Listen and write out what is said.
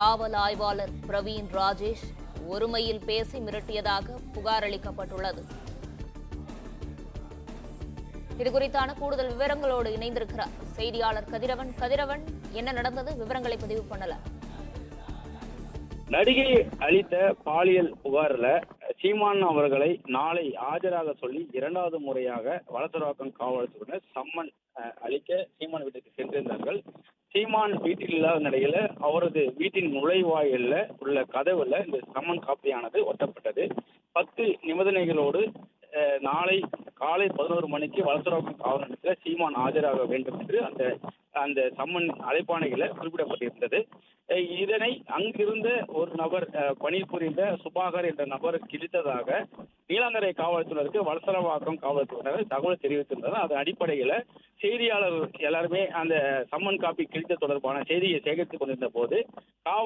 காவல் ஆய்வாளர் பிரவீன் ராஜேஷ் ஒருமையில் பேசி மிரட்டியதாக புகார் அளிக்கப்பட்டுள்ளது. இதுகுறித்தான கூடுதல் விவரங்களோடு இணைந்திருக்கிறார் செய்தியாளர் கதிரவன். கதிரவன் என்ன நடந்தது? விவரங்களை பதிவு பண்ணல. நடிகை அளித்த பாலியல் புகாரில் சீமான் அவர்களை நாளை ஆஜராக சொல்லி இரண்டாவது முறையாக வளசரவாக்கம் காவல்துறையினர் சம்மன் அளிக்க சீமான் வீட்டுக்கு சென்றிருந்தார்கள். சீமான் வீட்டில் இல்லாத நிலையில அவரது வீட்டின் நுழைவாயில்ல உள்ள கதவுல இந்த சம்மன் காப்பியானது ஒட்டப்பட்டது. பத்து நிபந்தனைகளோடு அஹ், நாளை காலை பதினோரு மணிக்கு வளசரவாக்கம் காவல் நிலையத்தில் சீமான் ஆஜராக வேண்டும் என்று அந்த அந்த சம்மன் அழைப்பாணைகளை குறிப்பிடப்பட்டிருந்தது. இதனை அங்கிருந்த ஒரு நபர் அஹ், பணிபுரிந்த சுபாகர் என்ற நபர் கிழித்ததாக நீலாங்கரை காவல்துறையினருக்கு வளசரவாக்கம் காவல்துறையினர் தகவல் தெரிவித்திருந்தது. அதன் அடிப்படையில் செய்தியாளர் எல்லாருமே அந்த சம்மன் காப்பி கிழித்த தொடர்பான செய்தியை சேகரித்துக் கொண்டிருந்த போது காவல்